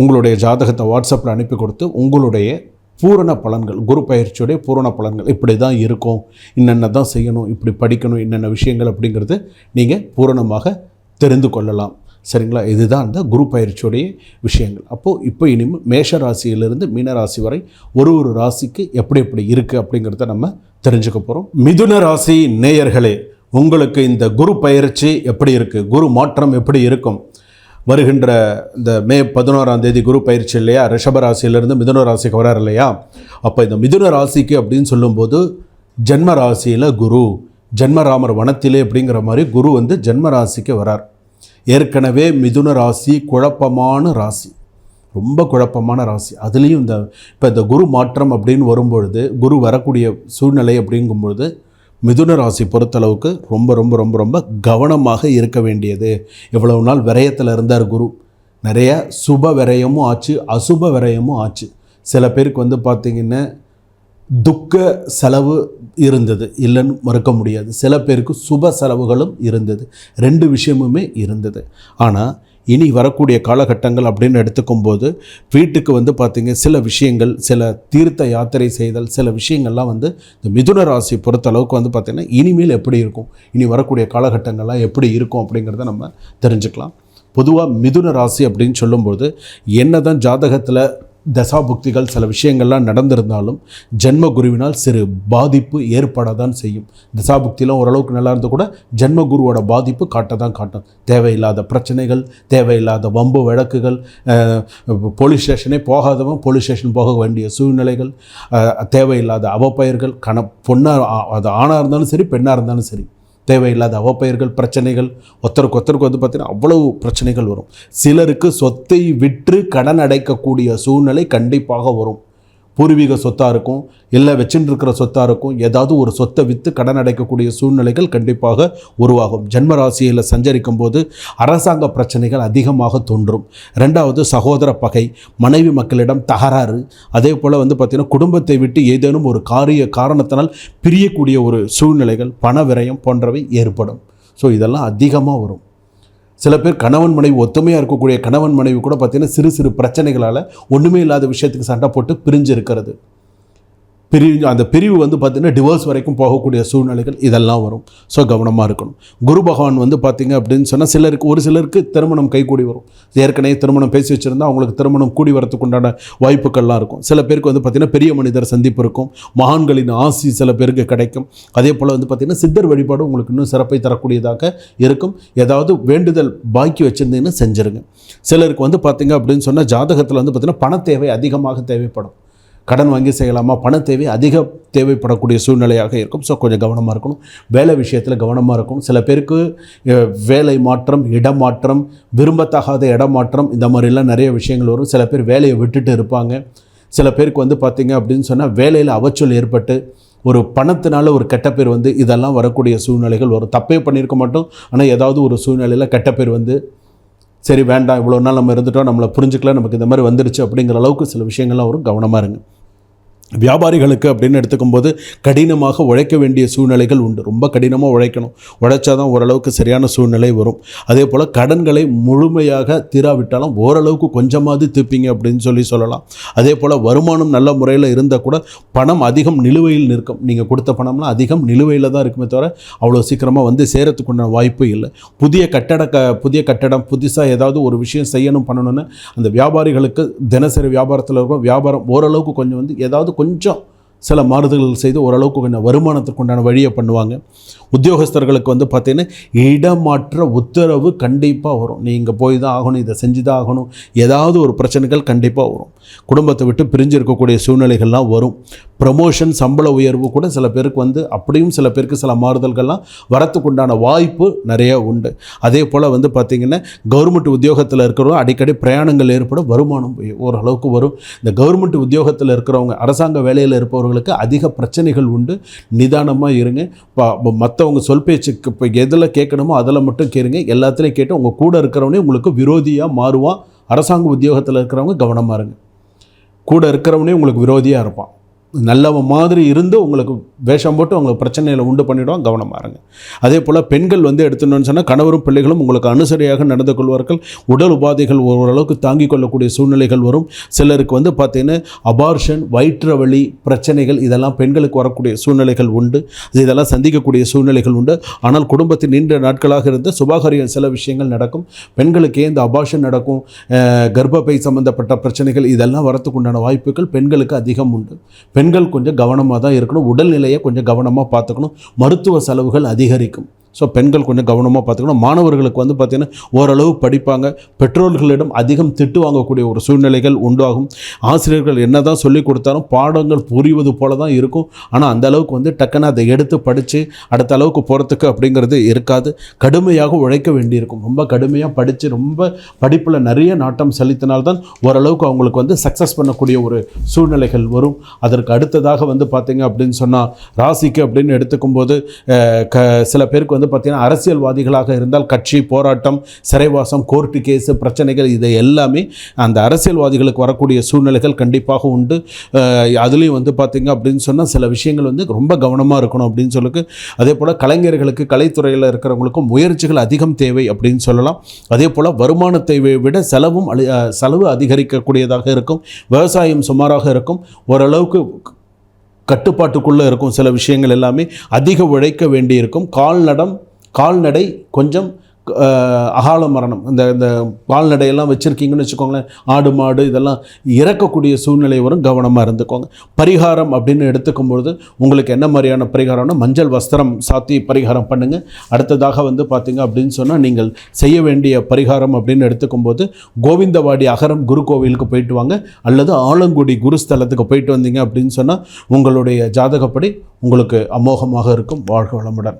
உங்களுடைய ஜாதகத்தை வாட்ஸ்அப்பில் அனுப்பி கொடுத்து உங்களுடைய பூரண பலன்கள் குரு பயிற்சியுடைய பூரண பலன்கள் இப்படி தான் இருக்கும். என்னென்ன தான் செய்யணும் இப்படி படிக்கணும் என்னென்ன விஷயங்கள் அப்படிங்கிறது நீங்கள் பூரணமாக தெரிந்து கொள்ளலாம். சரிங்களா? இதுதான் அந்த குரு பயிற்சியுடைய விஷயங்கள். அப்போது இப்போ இனிமேல் மேஷ ராசியிலிருந்து மீன ராசி வரை ஒரு ஒரு ராசிக்கு எப்படி எப்படி இருக்குது அப்படிங்கிறத நம்ம தெரிஞ்சுக்க போகிறோம் மிதுன ராசி நேயர்களே உங்களுக்கு இந்த குரு பயிற்சி எப்படி இருக்குது குரு மாற்றம் எப்படி இருக்கும்? வருகின்ற இந்த மே பதினோராம் தேதி குரு பயிற்சி இல்லையா? ரிஷபராசியிலேருந்து மிதுன ராசிக்கு வரார் இல்லையா? அப்போ இந்த மிதுன ராசிக்கு அப்படின்னு சொல்லும்போது ஜென்ம ராசியில் குரு ஜென்மராமர் வனத்திலே அப்படிங்கிற மாதிரி குரு வந்து ஜென்ம ராசிக்கு வரார். ஏற்கனவே மிதுன ராசி குழப்பமான ராசி. ரொம்ப குழப்பமான ராசி. அதுலேயும் இந்த இப்போ இந்த குரு மாற்றம் அப்படின்னு வரும்பொழுது குரு வரக்கூடிய சூழ்நிலை அப்படிங்கும்பொழுது மிதுன ராசி பொறுத்தளவுக்கு ரொம்ப ரொம்ப ரொம்ப ரொம்ப கவனமாக இருக்க வேண்டியது. இவ்வளவு நாள் விரயத்தில் இருந்தார் குரு. நிறைய சுப விரயமும் ஆச்சு அசுப விரயமும் ஆச்சு. சில பேருக்கு வந்து பார்த்திங்கன்னா துக்க செலவு இருந்தது. இல்லைன்னு மறுக்க முடியாது. சில பேருக்கு சுப செலவுகளும் இருந்தது. ரெண்டு விஷயமுமே இருந்தது. ஆனால் இனி வரக்கூடிய காலகட்டங்கள் அப்படின்னு எடுத்துக்கும்போது வீட்டுக்கு வந்து பார்த்திங்க சில விஷயங்கள் சில தீர்த்த யாத்திரை செய்தல் சில விஷயங்கள்லாம் வந்து இந்த மிதுன ராசி பொறுத்த அளவுக்கு வந்து பார்த்திங்கன்னா இனிமேல் எப்படி இருக்கும் இனி வரக்கூடிய காலகட்டங்கள்லாம் எப்படி இருக்கும் அப்படிங்கிறத நம்ம தெரிஞ்சுக்கலாம். பொதுவாக மிதுன ராசி அப்படின்னு சொல்லும்போது என்ன தான் ஜாதகத்தில் தசாபுக்திகள் சில விஷயங்கள்லாம் நடந்திருந்தாலும் ஜென்ம குருவினால் சிறு பாதிப்பு ஏற்பட தான் செய்யும். தசாபுக்திலாம் ஓரளவுக்கு நல்லா இருந்தால் கூட ஜென்ம குருவோட பாதிப்பு காட்ட தான் காட்டும். தேவையில்லாத பிரச்சனைகள் தேவையில்லாத வம்பு வழக்குகள் போலீஸ் ஸ்டேஷனே போகாதவன் போலீஸ் ஸ்டேஷன் போக வேண்டிய சூழ்நிலைகள் தேவையில்லாத அவப்பெயர்கள் கண பொண்ணாக அது ஆணாக இருந்தாலும் சரி பெண்ணாக இருந்தாலும் சரி தேவையில்லாத அவப்பெயர்கள் பிரச்சனைகள் ஒருத்தருக்கு ஒருத்தருக்கு வந்து பார்த்திங்கன்னா அவ்வளவு பிரச்சனைகள் வரும். சிலருக்கு சொத்தை விற்று கடன் அடைக்கக்கூடிய சூழ்நிலை கண்டிப்பாக வரும். பூர்வீக சொத்தாக இருக்கும் இல்லை வச்சுட்டு இருக்கிற சொத்தாக இருக்கும் ஏதாவது ஒரு சொத்தை விற்று கடன் அடைக்கக்கூடிய சூழ்நிலைகள் கண்டிப்பாக உருவாகும். ஜென்ம ராசியில் சஞ்சரிக்கும் போது அரசாங்க பிரச்சனைகள் அதிகமாக தோன்றும். ரெண்டாவது சகோதர பகை. மனைவி மக்களிடம் தகராறு. அதே போல் வந்து பார்த்திங்கன்னா குடும்பத்தை விட்டு ஏதேனும் ஒரு காரிய காரணத்தினால் பிரியக்கூடிய ஒரு சூழ்நிலைகள் பண விரயம் போன்றவை ஏற்படும். ஸோ இதெல்லாம் அதிகமாக வரும். சில பேர் கணவன் மனைவி ஒத்துமையாக இருக்கக்கூடிய கணவன் மனைவி கூட பார்த்தீங்கன்னா சிறு சிறு பிரச்சனைகளால் ஒன்றுமே இல்லாத விஷயத்துக்கு சண்டை போட்டு பிரிஞ்சு இருக்கிறது. பிரிவு அந்த பிரிவு வந்து பார்த்திங்கன்னா டிவோர்ஸ் வரைக்கும் போகக்கூடிய சூழ்நிலைகள் இதெல்லாம் வரும். ஸோ கவனமாக இருக்கணும். குரு பகவான் வந்து பார்த்திங்க அப்படின்னு சொன்னால் சிலருக்கு ஒரு சிலருக்கு திருமணம் கைகூடி வரும். ஏற்கனவே திருமணம் பேசி வச்சுருந்தா அவங்களுக்கு திருமணம் கூடி வரத்துக்கு உண்டான வாய்ப்புகள்லாம் இருக்கும். சில பேருக்கு வந்து பார்த்திங்கன்னா பெரிய மனிதர் சந்திப்பு இருக்கும். மகான்களின் ஆசி சில பேருக்கு கிடைக்கும். அதே போல் வந்து பார்த்திங்கன்னா சித்தர் வழிபாடு உங்களுக்கு இன்னும் சிறப்பை தரக்கூடியதாக இருக்கும். ஏதாவது வேண்டுதல் பாக்கி வச்சுருந்தீங்கன்னா செஞ்சுருங்க. சிலருக்கு வந்து பார்த்திங்க அப்படின்னு சொன்னால் ஜாதகத்தில் வந்து பார்த்திங்கன்னா பண தேவை அதிகமாக தேவைப்படும். கடன் வாங்கி செய்யலாமா? பண தேவை அதிக தேவைப்படக்கூடிய சூழ்நிலையாக இருக்கும். ஸோ கொஞ்சம் கவனமாக இருக்கணும். வேலை விஷயத்தில் கவனமாக இருக்கணும். சில பேருக்கு வேலை மாற்றம் இடமாற்றம் விரும்பத்தகாத இடமாற்றம் இந்த மாதிரிலாம் நிறைய விஷயங்கள் வரும். சில பேர் வேலையை விட்டுட்டு இருப்பாங்க. சில பேருக்கு வந்து பார்த்திங்க அப்படின்னு சொன்னால் வேலையில் அவச்சொல் ஏற்பட்டு ஒரு பணத்தினால ஒரு கெட்ட பேர் வந்து இதெல்லாம் வரக்கூடிய சூழ்நிலைகள் வரும். தப்பே பண்ணியிருக்க மாட்டோம். ஆனால் ஏதாவது ஒரு சூழ்நிலையில் கெட்ட பேர் வந்து சரி வேண்டாம் இவ்வளோ நாள் நம்ம இருந்துட்டோம் நம்மளை புரிஞ்சுக்கல நமக்கு இந்த மாதிரி வந்துருச்சு அப்படிங்கிற அளவுக்கு சில விஷயங்கள்லாம் வரும் கவனமாக இருங்க. வியாபாரிகளுக்கு அப்படின்னு எடுத்துக்கும்போது கடினமாக உழைக்க வேண்டிய சூழ்நிலைகள் உண்டு. ரொம்ப கடினமாக உழைக்கணும். உழைச்சா தான் ஓரளவுக்கு சரியான சூழ்நிலை வரும். அதே போல் கடன்களை முழுமையாக தீராவிட்டாலும் ஓரளவுக்கு கொஞ்சமாவது தீர்ப்பீங்க அப்படின்னு சொல்லி சொல்லலாம். அதே போல் வருமானம் நல்ல முறையில் இருந்தால் கூட பணம் அதிகம் நிலுவையில் நிற்கும். நீங்கள் கொடுத்த பணம்லாம் அதிகம் நிலுவையில் தான் இருக்குமே தவிர அவ்வளோ சீக்கிரமாக வந்து சேரத்துக்குண்டான வாய்ப்பு இல்லை. புதிய கட்டட க புதிய கட்டடம் புதுசாக ஏதாவது ஒரு விஷயம் செய்யணும் பண்ணணும்னு அந்த வியாபாரிகளுக்கு தினசரி வியாபாரத்தில் இருக்கும் வியாபாரம் ஓரளவுக்கு கொஞ்சம் வந்து ஏதாவது கொஞ்சம் சில மாறுதல்கள் செய்து ஓரளவுக்கு கொஞ்சம் வருமானத்திற்குண்டான வழியை பண்ணுவாங்க. உத்தியோகஸ்தர்களுக்கு வந்து பார்த்திங்கன்னா இடமாற்ற உத்தரவு கண்டிப்பாக வரும். நீ இங்கே போய் தான் ஆகணும் இதை செஞ்சு தான் ஆகணும். ஏதாவது ஒரு பிரச்சனைகள் கண்டிப்பாக வரும். குடும்பத்தை விட்டு பிரிஞ்சு இருக்கக்கூடிய சூழ்நிலைகள்லாம் வரும். ப்ரமோஷன் சம்பள உயர்வு கூட சில பேருக்கு வந்து அப்படியும் சில பேருக்கு சில மாறுதல்கள்லாம் வரத்துக்கு உண்டான வாய்ப்பு நிறைய உண்டு. அதே போல் வந்து பார்த்திங்கன்னா கவர்மெண்ட் உத்தியோகத்தில் இருக்கிறவங்க அடிக்கடி பிரயாணங்கள் ஏற்படும் வருமானம் ஓரளவுக்கு வரும். இந்த கவர்மெண்ட் உத்தியோகத்தில் இருக்கிறவங்க அரசாங்க வேலையில் இருப்பவர்களுக்கு அதிக பிரச்சனைகள் உண்டு. நிதானமாக இருங்க. மற்றவங்க சொல் பேச்சுக்கு இப்போ எதில் கேட்கணுமோ அதில் மட்டும் கேளுங்க. எல்லாத்துலேயும் கேட்டு உங்கள் கூட இருக்கிறவனே உங்களுக்கு விரோதியாக மாறுவான். அரசாங்க உத்தியோகத்தில் இருக்கிறவங்க கவனமாக இருங்க. கூட இருக்கிறவனே உங்களுக்கு விரோதியாக இருப்பான். நல்லவன் மாதிரி இருந்து உங்களுக்கு வேஷம் போட்டு உங்களுக்கு பிரச்சனையில் உண்டு பண்ணிவிடும் கவனமாக இருங்க அதே போல் பெண்கள் வந்து எடுத்துன்னு சொன்னால் கணவரும் பிள்ளைகளும் உங்களுக்கு அனுசரியாக நடந்து கொள்வார்கள். உடல் உபாதைகள் ஓரளவுக்கு தாங்கிக் கொள்ளக்கூடிய சூழ்நிலைகள் வரும். சிலருக்கு வந்து பார்த்திங்கன்னா அபார்ஷன் வயிற்று வழி பிரச்சனைகள் இதெல்லாம் பெண்களுக்கு வரக்கூடிய சூழ்நிலைகள் உண்டு. இதெல்லாம் சந்திக்கக்கூடிய சூழ்நிலைகள் உண்டு. ஆனால் குடும்பத்தில் நீண்ட நாட்களாக இருந்து சுபாகாரியம் சில விஷயங்கள் நடக்கும். பெண்களுக்கே இந்த அபார்ஷன் நடக்கும். கர்ப்பப்பை சம்பந்தப்பட்ட பிரச்சனைகள் இதெல்லாம் வரத்துக்குண்டான வாய்ப்புகள் பெண்களுக்கு அதிகம் உண்டு. பெண்கள் கொஞ்சம் கவனமாக தான் இருக்கணும். உடல்நிலையை கொஞ்சம் கவனமாக பார்த்துக்கணும். மருத்துவ செலவுகள் அதிகரிக்கும். ஸோ பெண்கள் கொஞ்சம் கவனமாக பார்த்துக்கணும். மாணவர்களுக்கு வந்து பார்த்திங்கன்னா ஓரளவு படிப்பாங்க. பெற்றோர்களிடம் அதிகம் திட்டு வாங்கக்கூடிய ஒரு சூழ்நிலைகள் உண்டாகும். ஆசிரியர்கள் என்ன தான் சொல்லி கொடுத்தாலும் பாடங்கள் புரிவது போல தான் இருக்கும். ஆனால் அந்த அளவுக்கு வந்து டக்குன்னு அதை எடுத்து படித்து அடுத்த அளவுக்கு போகிறதுக்கு அப்படிங்கிறது இருக்காது. கடுமையாக உழைக்க வேண்டியிருக்கும். ரொம்ப கடுமையாக படித்து ரொம்ப படிப்பில் நிறைய நாட்டம் செலுத்தினால்தான் ஓரளவுக்கு அவங்களுக்கு வந்து சக்ஸஸ் பண்ணக்கூடிய ஒரு சூழ்நிலைகள் வரும். அதற்கு அடுத்ததாக வந்து பார்த்திங்க அப்படின்னு சொன்னால் ராசிக்கு அப்படின்னு எடுத்துக்கும் போது க சில பேருக்கு வந்து பார்த்திங்கன்னா அரசியல்வாதிகளாக இருந்தால் கட்சி போராட்டம் சிறைவாசம் கோர்ட்டு கேஸு பிரச்சனைகள் இதை எல்லாமே அந்த அரசியல்வாதிகளுக்கு வரக்கூடிய சூழ்நிலைகள் கண்டிப்பாக உண்டு. அதுலேயும் வந்து பார்த்திங்க அப்படின்னு சொன்னால் சில விஷயங்கள் வந்து ரொம்ப கவனமாக இருக்கணும் அப்படின்னு சொல்லிட்டு அதே போல் கலைஞர்களுக்கு கலைத்துறையில் இருக்கிறவங்களுக்கும் முயற்சிகள் அதிகம் தேவை அப்படின்னு சொல்லலாம். அதே போல் வருமானத்தை விட செலவும் அழி- செலவு அதிகரிக்கக்கூடியதாக இருக்கும். விவசாயம் சுமாராக இருக்கும். ஓரளவுக்கு கட்டுப்பாட்டுக்குள்ளே இருக்கும் சில விஷயங்கள் எல்லாமே அதிக உழைக்க வேண்டியிருக்கும். கால்நடம் கால்நடை கொஞ்சம் அகால மரணம். இந்த இந்த கால்நடையெல்லாம் வச்சுருக்கீங்கன்னு வச்சுக்கோங்களேன். ஆடு மாடு இதெல்லாம் இறக்கக்கூடிய சூழ்நிலை வரும். கவனமாக இருந்துக்கோங்க. பரிகாரம் அப்படின்னு எடுத்துக்கும் பொழுது உங்களுக்கு என்ன மாதிரியான பரிகாரம்னா மஞ்சள் வஸ்திரம் சாத்தி பரிகாரம் பண்ணுங்கள் அடுத்ததாக வந்து பார்த்தீங்க அப்படின்னு சொன்னால் நீங்கள் செய்ய வேண்டிய பரிகாரம் அப்படின்னு எடுத்துக்கும் போது கோவிந்தவாடி அகரம் குரு கோவிலுக்கு போயிட்டு வாங்க. அல்லது ஆலங்குடி குருஸ்தலத்துக்கு போயிட்டு வந்தீங்க அப்படின்னு சொன்னால் உங்களுடைய ஜாதகப்படி உங்களுக்கு அமோகமாக இருக்கும். வாழ்க வளமுடன்.